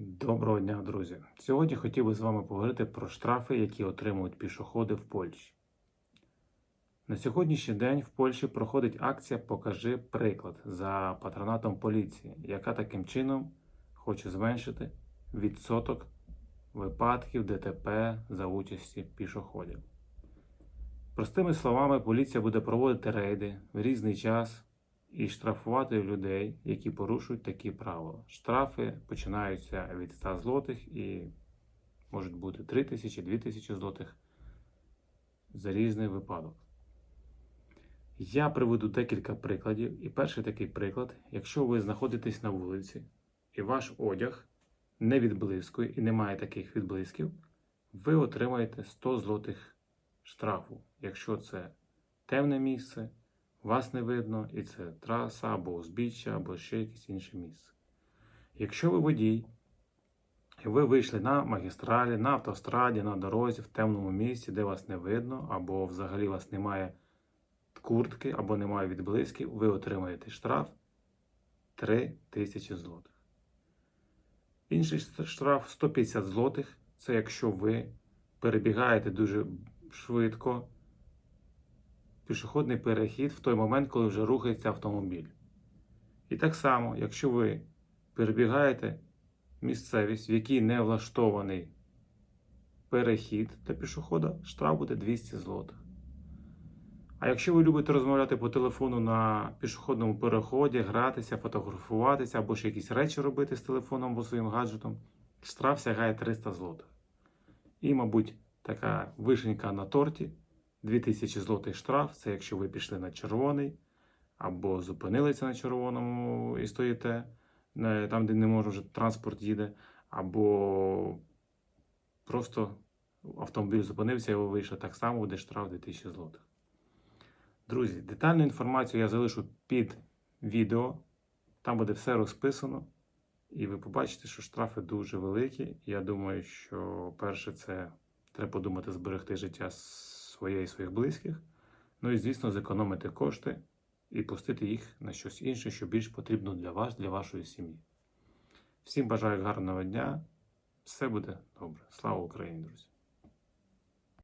Доброго дня, друзі! Сьогодні хотів би з вами поговорити про штрафи, які отримують пішоходи в Польщі. На сьогоднішній день в Польщі проходить акція Покажи приклад за патронатом поліції, яка таким чином хоче зменшити відсоток випадків ДТП за участі пішоходів. Простими словами, поліція буде проводити рейди в різний час і штрафувати людей, які порушують такі правила. Штрафи починаються від 100 злотих і можуть бути 3 тисячі, 2 тисячі злотих за різний випадок. Я приведу декілька прикладів. І перший такий приклад: якщо ви знаходитесь на вулиці і ваш одяг не відблискує і немає таких відблисків, ви отримаєте 100 злотих штрафу, якщо це темне місце, вас не видно, і це траса або узбіччя, або ще якесь інше місце. Якщо ви водій, і ви вийшли на магістралі, на автостраді, на дорозі, в темному місці, де вас не видно, або взагалі вас немає куртки, або немає відблисків, ви отримаєте штраф 3 тисячі злотих. Інший штраф 150 злотих це якщо ви перебігаєте дуже швидко пішохідний перехід в той момент, коли вже рухається автомобіль. І так само, якщо ви перебігаєте місцевість, в якій не влаштований перехід для пішохода, штраф буде 200 злотих. А якщо ви любите розмовляти по телефону на пішохідному переході, гратися, фотографуватися або ще якісь речі робити з телефоном або своїм гаджетом, штраф сягає 300 злотих. І, мабуть, така вишенька на торті 2000 злотих штраф це якщо ви пішли на червоний, або зупинилися на червоному і стоїте е, там, де не може вже транспорт їде, або просто автомобіль зупинився і ви вийшли так само, буде штраф 2000 злотих. Друзі, детальну інформацію я залишу під відео. Там буде все розписано. І ви побачите, що штрафи дуже великі. Я думаю, що перше, це треба подумати зберегти життя своє і своїх близьких. Ну і, звісно, зекономити кошти і пустити їх на щось інше, що більш потрібно для вас, для вашої сім'ї. Всім бажаю гарного дня. Все буде добре. Слава Україні, друзі!